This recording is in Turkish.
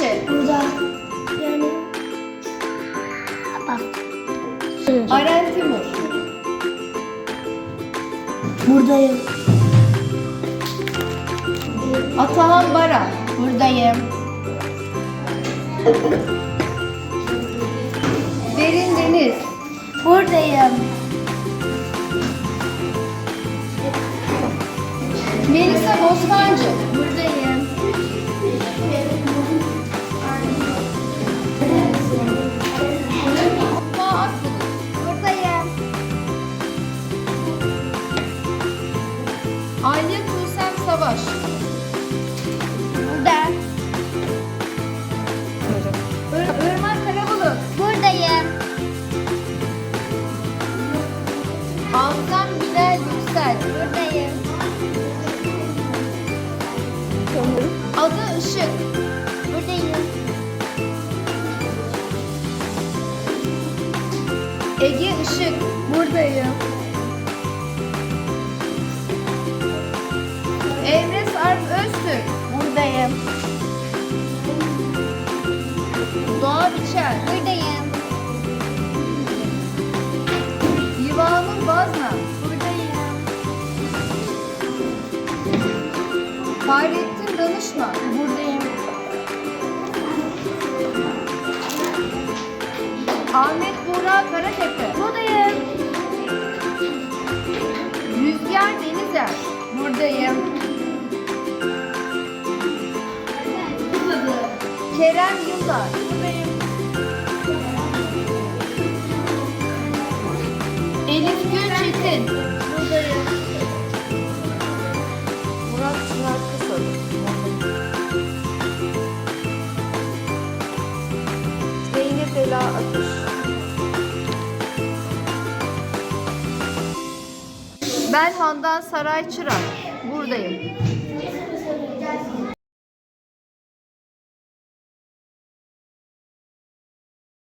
Işık. Burada. Yani. Bak. Aren Timur. Buradayım. Atahan Baran. Buradayım. Derin Deniz. Buradayım. Melisa Bostancı. Savaş. Burada. Ir Irmak Karabulut. Buradayım. Altan Bilal Yüksel. Buradayım. Adı Işık. Buradayım. Ege Işık. Buradayım. Emre Sarp Öztürk. Buradayım. Doğa Biçer. Buradayım. Yivanur Bazna. Buradayım. Fahrettin Danışma. Buradayım. Ahmet Buğra Karatepe. Buradayım. Kerem. Buradayım. Elif Gülçetin. Buradayım. Murat Çınar Kısalı. Zeynep Ela Atış. Ben Handan Saray Çırak. Buradayım.